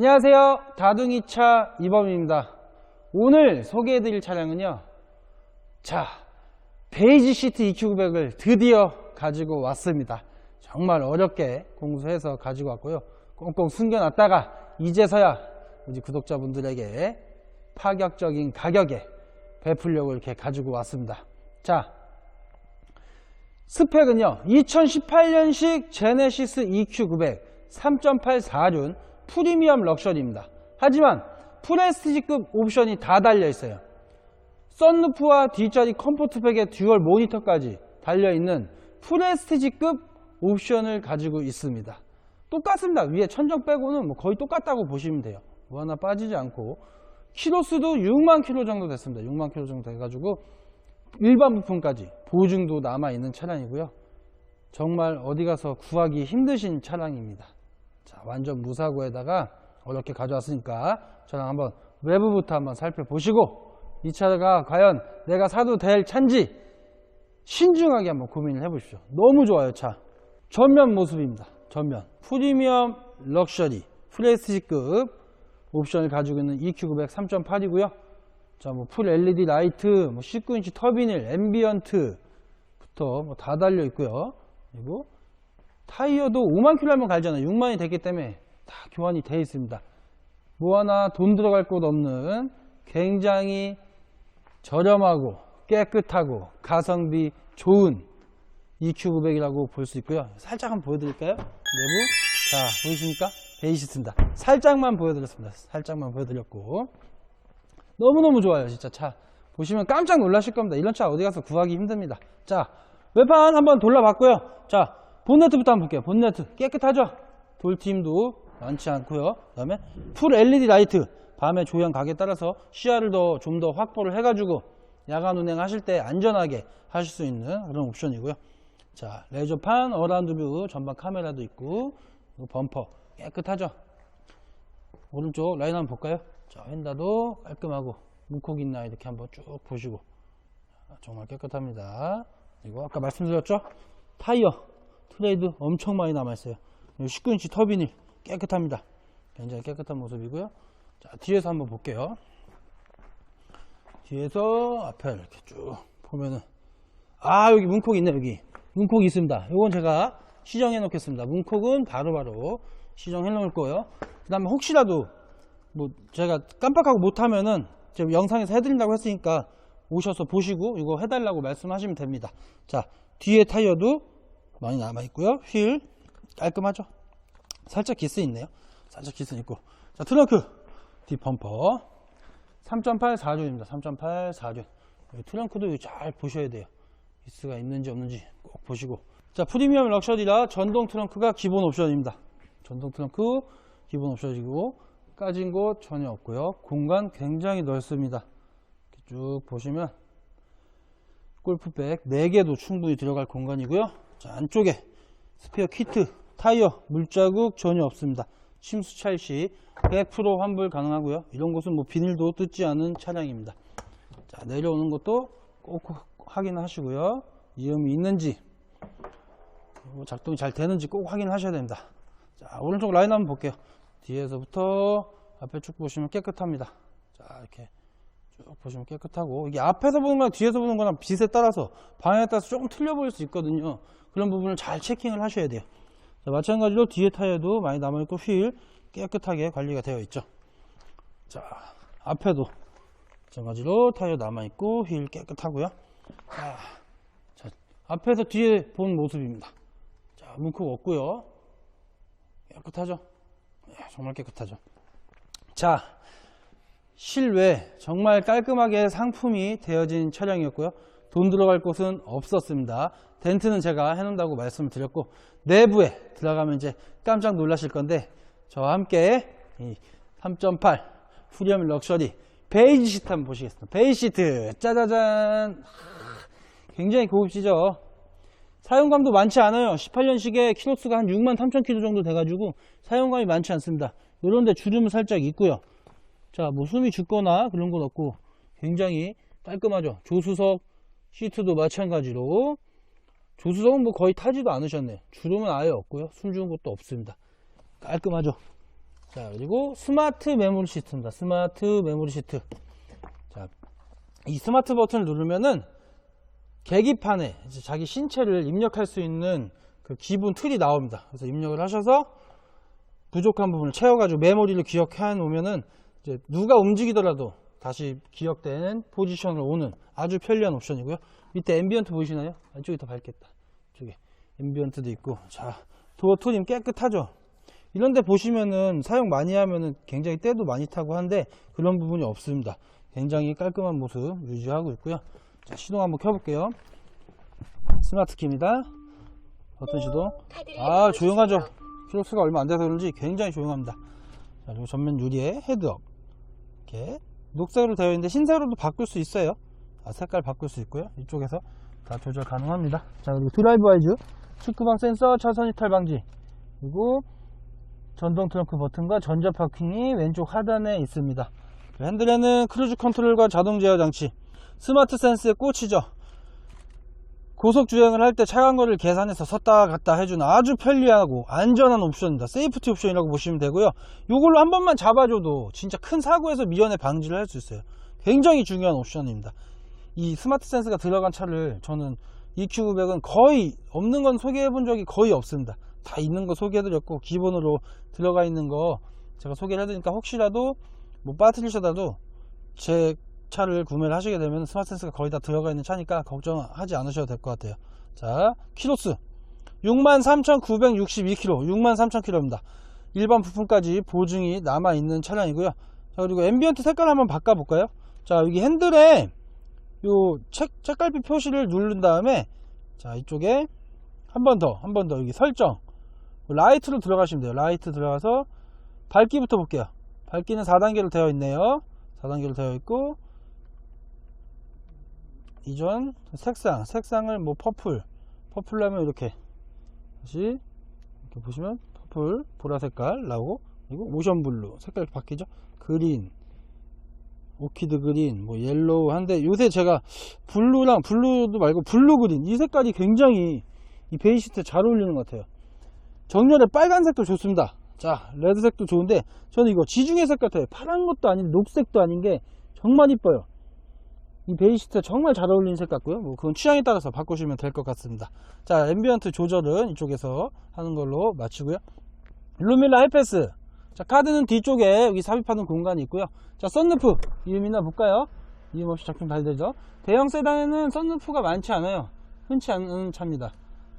안녕하세요. 다둥이차 이범입니다. 오늘 소개해드릴 차량은요. 자, 베이지 시트 EQ900을 드디어 가지고 왔습니다. 정말 어렵게 공수해서 가지고 왔고요. 꽁꽁 숨겨놨다가 이제서야 우리 구독자분들에게 파격적인 가격에 베풀려고 이렇게 가지고 왔습니다. 자, 스펙은요 2018년식 제네시스 EQ900 3.8 4륜 프리미엄 럭셔리입니다. 하지만 프레스티지급 옵션이 다 달려 있어요. 썬루프와 뒷자리 컴포트백에 듀얼 모니터까지 달려있는 프레스티지급 옵션을 가지고 있습니다. 똑같습니다. 위에 천정 빼고는 뭐 거의 똑같다고 보시면 돼요. 뭐 하나 빠지지 않고. 키로수도 6만 킬로 정도 됐습니다. 6만 킬로 정도 돼가지고 일반 부품까지 보증도 남아있는 차량이고요. 정말 어디 가서 구하기 힘드신 차량입니다. 자, 완전 무사고에다가 어렵게 가져왔으니까 저랑 한번 외부부터 한번 살펴보시고 이 차가 과연 내가 사도 될 차인지 신중하게 한번 고민을 해보십시오. 너무 좋아요, 차. 전면 모습입니다. 전면. 프리미엄 럭셔리 프레스티지급 옵션을 가지고 있는 EQ900 3.8이고요. 자, 뭐, 풀 LED 라이트, 뭐, 19인치 터비닐, 앰비언트부터 뭐 다 달려 있고요. 그리고 타이어도 5만 킬로 한번 갈잖아요. 6만이 됐기 때문에 다 교환이 되어 있습니다. 뭐 하나 돈 들어갈 곳 없는 굉장히 저렴하고 깨끗하고 가성비 좋은 EQ900이라고 볼 수 있고요. 살짝 한번 보여드릴까요? 내부. 자, 보이십니까? 베이시트입니다. 살짝만 보여드렸습니다. 살짝만 보여드렸고. 너무너무 좋아요 진짜 차 보시면 깜짝 놀라실 겁니다 이런 차 어디 가서 구하기 힘듭니다 자 외판 한번 돌려봤고요 자 본네트부터 한번 볼게요. 본네트. 깨끗하죠? 돌팀도 많지 않고요. 그 다음에 풀 LED 라이트. 밤에 조형 각에 따라서 시야를 더 좀 더 확보를 해가지고 야간 운행하실 때 안전하게 하실 수 있는 그런 옵션이고요. 자 레저판 어라운드 뷰 전방 카메라도 있고 범퍼. 깨끗하죠? 오른쪽 라인 한번 볼까요? 자, 휀다도 깔끔하고 문콕 있나 이렇게 한번 쭉 보시고. 정말 깨끗합니다. 그리고 아까 말씀드렸죠? 타이어 트레이드 엄청 많이 남아있어요. 19인치 터비닐 깨끗합니다. 굉장히 깨끗한 모습이고요. 자, 뒤에서 한번 볼게요. 뒤에서 앞에 이렇게 쭉 보면은 아 여기 문콕 있네 여기 문콕이 있습니다. 이건 제가 시정해 놓겠습니다. 문콕은 바로바로 바로 시정해 놓을 거예요. 그 다음에 혹시라도 뭐 제가 깜빡하고 못하면은 지금 영상에서 해드린다고 했으니까 오셔서 보시고 이거 해달라고 말씀하시면 됩니다. 자 뒤에 타이어도 많이 남아 있고요. 휠 깔끔하죠. 살짝 기스 있네요. 살짝 기스 있고 자 트렁크 뒷범퍼 3.8 4륜입니다. 3.8 4륜 트렁크도 잘 보셔야 돼요. 기스가 있는지 없는지 꼭 보시고 자 프리미엄 럭셔리라 전동 트렁크가 기본 옵션입니다. 전동 트렁크 기본 옵션이고 까진 곳 전혀 없고요. 공간 굉장히 넓습니다. 쭉 보시면 골프백 4개도 충분히 들어갈 공간이고요. 자, 안쪽에 스페어 키트, 타이어, 물자국 전혀 없습니다. 침수 찰시 100% 환불 가능하고요. 이런 곳은 뭐 비닐도 뜯지 않은 차량입니다. 자, 내려오는 것도 꼭 확인하시고요. 이음이 있는지 작동이 잘 되는지 꼭 확인하셔야 됩니다. 자, 오른쪽 라인 한번 볼게요. 뒤에서부터 앞에 쭉 보시면 깨끗합니다. 자, 이렇게 쭉 보시면 깨끗하고 이게 앞에서 보는 거랑 뒤에서 보는 거랑 빛에 따라서 방향에 따라서 조금 틀려 보일 수 있거든요. 그런 부분을 잘 체킹을 하셔야 돼요. 자, 마찬가지로 뒤에 타이어도 많이 남아있고 휠 깨끗하게 관리가 되어 있죠. 자, 앞에도 마찬가지로 타이어 남아있고 휠 깨끗하고요. 자, 자, 앞에서 뒤에 본 모습입니다. 자, 문콕 없고요. 깨끗하죠? 네, 정말 깨끗하죠. 자, 실외 정말 깔끔하게 상품이 되어진 차량이었고요. 돈 들어갈 곳은 없었습니다. 덴트는 제가 해놓는다고 말씀을 드렸고 내부에 들어가면 이제 깜짝 놀라실 건데 저와 함께 3.8 프리엄 럭셔리 베이지 시트 한번 보시겠습니다. 베이지 시트 짜자잔 굉장히 고급지죠. 사용감도 많지 않아요. 18년식에 키로수가 한 6만 3천 킬로 정도 돼가지고 사용감이 많지 않습니다. 이런데 주름은 살짝 있고요. 자, 뭐 숨이 죽거나 그런 건 없고 굉장히 깔끔하죠. 조수석 시트도 마찬가지로 조수석은 뭐 거의 타지도 않으셨네. 주름은 아예 없고요. 숨 죽은 것도 없습니다. 깔끔하죠. 자, 그리고 스마트 메모리 시트입니다. 스마트 메모리 시트. 자, 이 스마트 버튼을 누르면은 계기판에 자기 신체를 입력할 수 있는 그 기본 틀이 나옵니다. 그래서 입력을 하셔서 부족한 부분을 채워가지고 메모리를 기억해 놓으면은 이제 누가 움직이더라도 다시 기억되는 포지션으로 오는 아주 편리한 옵션이고요. 밑에 앰비언트 보이시나요? 아, 이쪽이 더 밝겠다. 이쪽에 앰비언트도 있고, 자 도어 트림 깨끗하죠. 이런데 보시면은 사용 많이 하면은 굉장히 때도 많이 타고 한데 그런 부분이 없습니다. 굉장히 깔끔한 모습 유지하고 있고요. 자 시동 한번 켜볼게요. 스마트 키입니다. 버튼 시동. 아 조용하죠. 키로수가 얼마 안 돼서 그런지 굉장히 조용합니다. 자, 그리고 전면 유리에 헤드업. 이렇게 녹색으로 되어 있는데 흰색으로도 바꿀 수 있어요. 아, 색깔 바꿀 수 있고요. 이쪽에서 다 조절 가능합니다. 자, 그리고 드라이브 와이즈, 축구방 센서, 차선 이탈 방지, 그리고 전동 트렁크 버튼과 전자 파킹이 왼쪽 하단에 있습니다. 핸들에는 크루즈 컨트롤과 자동 제어 장치, 스마트 센스의 꽃이죠. 고속 주행을 할 때 차간 거리를 계산해서 섰다 갔다 해주는 아주 편리하고 안전한 옵션입니다. 세이프티 옵션이라고 보시면 되고요. 이걸로 한 번만 잡아줘도 진짜 큰 사고에서 미연에 방지를 할 수 있어요. 굉장히 중요한 옵션입니다. 이 스마트 센스가 들어간 차를 저는 EQ900은 거의 없는 건 소개해 본 적이 거의 없습니다. 다 있는 거 소개해 드렸고 기본으로 들어가 있는 거 제가 소개를 해드리니까 혹시라도 못 빠뜨리셔도 제 차를 구매를 하시게 되면 스마트 센스가 거의 다 들어가 있는 차니까 걱정하지 않으셔도 될 것 같아요. 자, 키로수 63,962km, 63,000km입니다. 일반 부품까지 보증이 남아 있는 차량이고요. 자, 그리고 앰비언트 색깔 한번 바꿔 볼까요? 자, 여기 핸들에 요 책, 책갈피 표시를 누른 다음에 자, 이쪽에 한 번 더, 한 번 더 여기 설정 라이트로 들어가시면 돼요. 라이트 들어가서 밝기부터 볼게요. 밝기는 4단계로 되어 있네요. 4단계로 되어 있고 이전 색상 색상을 뭐 퍼플 퍼플 하면 이렇게 다시 이렇게 보시면 퍼플 보라 색깔 나오고 그리고 오션 블루 색깔 바뀌죠? 그린 오키드 그린 뭐 옐로우 한데 요새 제가 블루랑 블루도 말고 블루 그린 이 색깔이 굉장히 이 베이시트에 잘 어울리는 것 같아요. 정렬에 빨간색도 좋습니다. 자 레드색도 좋은데 저는 이거 지중해 색 같아요. 파란 것도 아닌 녹색도 아닌 게 정말 이뻐요 이 베이시트 정말 잘 어울리는 색 같고요. 뭐 그건 취향에 따라서 바꾸시면 될 것 같습니다. 자 앰비언트 조절은 이쪽에서 하는 걸로 마치고요. 루밀라 하이패스. 자 카드는 뒤쪽에 여기 삽입하는 공간이 있고요. 자 썬루프 이름이나 볼까요? 이름 없이 작동 잘 되죠? 대형 세단에는 썬루프가 많지 않아요. 흔치 않은 차입니다.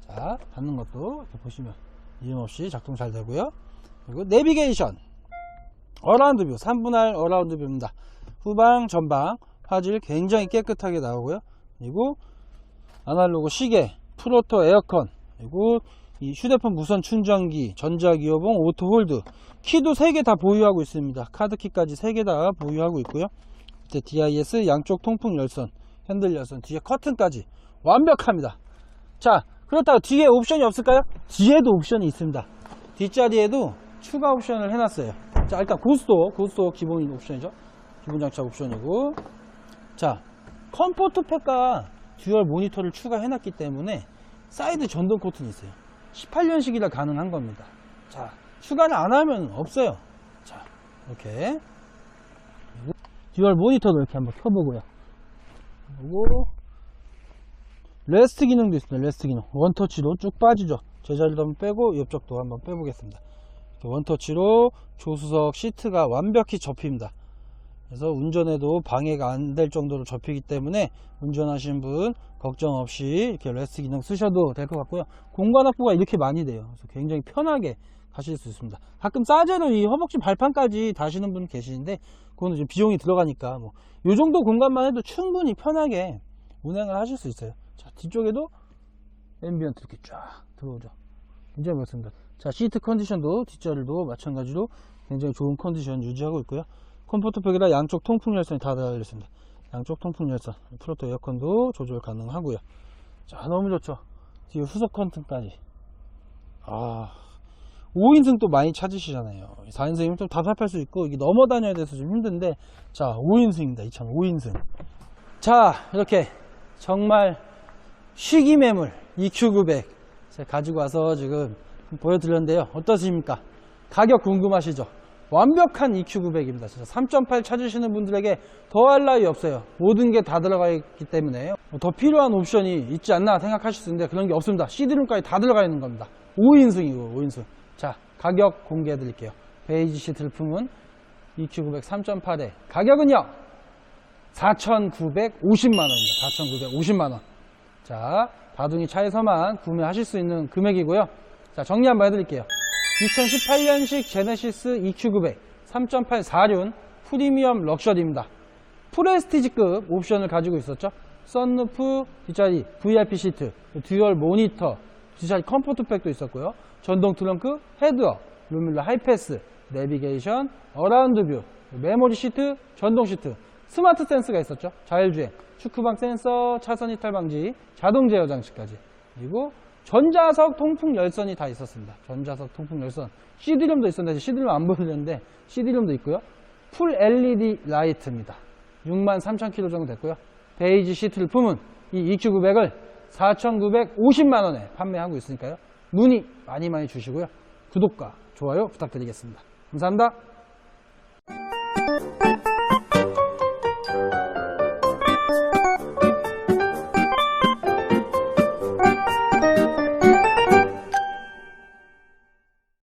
자 받는 것도 보시면 이름 없이 작동 잘 되고요. 그리고 내비게이션. 어라운드 뷰. 3분할 어라운드 뷰입니다. 후방 전방 화질 굉장히 깨끗하게 나오고요. 그리고 아날로그 시계 프로토 에어컨 그리고 이 휴대폰 무선 충전기 전자기어봉 오토홀드 키도 3개 다 보유하고 있습니다. 카드키까지 3개 다 보유하고 있고요. 밑에 DIS 양쪽 통풍 열선 핸들 열선 뒤에 커튼까지 완벽합니다. 자 그렇다고 뒤에 옵션이 없을까요? 뒤에도 옵션이 있습니다. 뒷자리에도 추가 옵션을 해놨어요. 자 일단 고스도 고스도 기본 옵션이죠. 기본 장착 옵션이고 자 컴포트 팩과 듀얼 모니터를 추가해놨기 때문에 사이드 전동 코튼이 있어요. 18년식이라 가능한 겁니다. 자 추가를 안 하면 없어요. 자 이렇게. 듀얼 모니터도 이렇게 한번 켜보고요. 그리고 레스트 기능도 있습니다. 레스트 기능. 원터치로 쭉 빠지죠. 제자리도 한번 빼고 옆쪽도 한번 빼보겠습니다. 원터치로 조수석 시트가 완벽히 접힙니다 그래서 운전에도 방해가 안 될 정도로 접히기 때문에 운전하시는 분 걱정 없이 이렇게 레스트 기능 쓰셔도 될 것 같고요. 공간 확보가 이렇게 많이 돼요. 그래서 굉장히 편하게 가실 수 있습니다. 가끔 싸제로 이 허벅지 발판까지 다시는 분 계시는데 그거는 좀 비용이 들어가니까 뭐요 정도 공간만 해도 충분히 편하게 운행을 하실 수 있어요. 자 뒤쪽에도 앰비언트 이렇게 쫙 들어오죠. 굉장히 멋있습니다. 자 시트 컨디션도 뒷자리도 마찬가지로 굉장히 좋은 컨디션 유지하고 있고요 컴포트팩이라 양쪽 통풍 열선이 다 달려있습니다. 양쪽 통풍 열선 프로토 에어컨도 조절 가능하고요. 자 너무 좋죠. 뒤에 후속 컨튼까지. 아 5인승 또 많이 찾으시잖아요. 4인승이면 좀 답답할 수 있고 이게 넘어 다녀야 돼서 좀 힘든데 자 5인승입니다. 2 0 5인승. 자 이렇게 정말 쉬기 매물 EQ900 제가 가지고 와서 지금 보여드렸는데요. 어떠십니까? 가격 궁금하시죠 완벽한 EQ900입니다. 진짜 3.8 찾으시는 분들에게 더할 나위 없어요. 모든 게 다 들어가 있기 때문에 뭐더 필요한 옵션이 있지 않나 생각하실 수 있는데 그런 게 없습니다. CD룸까지 다 들어가 있는 겁니다. 5인승이고 5인승. 자 가격 공개해 드릴게요. 베이지 시트를 품은 EQ900 3.8의 가격은요 4,950만 원입니다. 4,950만 원. 자, 바둥이 차에서만 구매하실 수 있는 금액이고요. 자, 정리 한번 해드릴게요. 2018년식 제네시스 EQ900 3.8 4륜 프리미엄 럭셔리입니다. 프레스티지급 옵션을 가지고 있었죠. 썬루프, 뒷자리 VIP 시트, 듀얼 모니터, 뒷자리 컴포트팩도 있었고요. 전동 트렁크, 헤드업, 룸밀러 하이패스, 내비게이션, 어라운드 뷰, 메모리 시트, 전동 시트, 스마트 센스가 있었죠. 자율주행, 축구방 센서, 차선 이탈 방지, 자동 제어 장치까지. 그리고 전자석 통풍 열선이 다 있었습니다. 전자석 통풍 열선. CD룸도 있었는데 CD룸 안 보여드렸는데 CD룸도 있고요. 풀 LED 라이트입니다. 63,000km 정도 됐고요. 베이지 시트를 품은 이 EQ900을 4,950만 원에 판매하고 있으니까요. 문의 많이 많이 주시고요. 구독과 좋아요 부탁드리겠습니다. 감사합니다.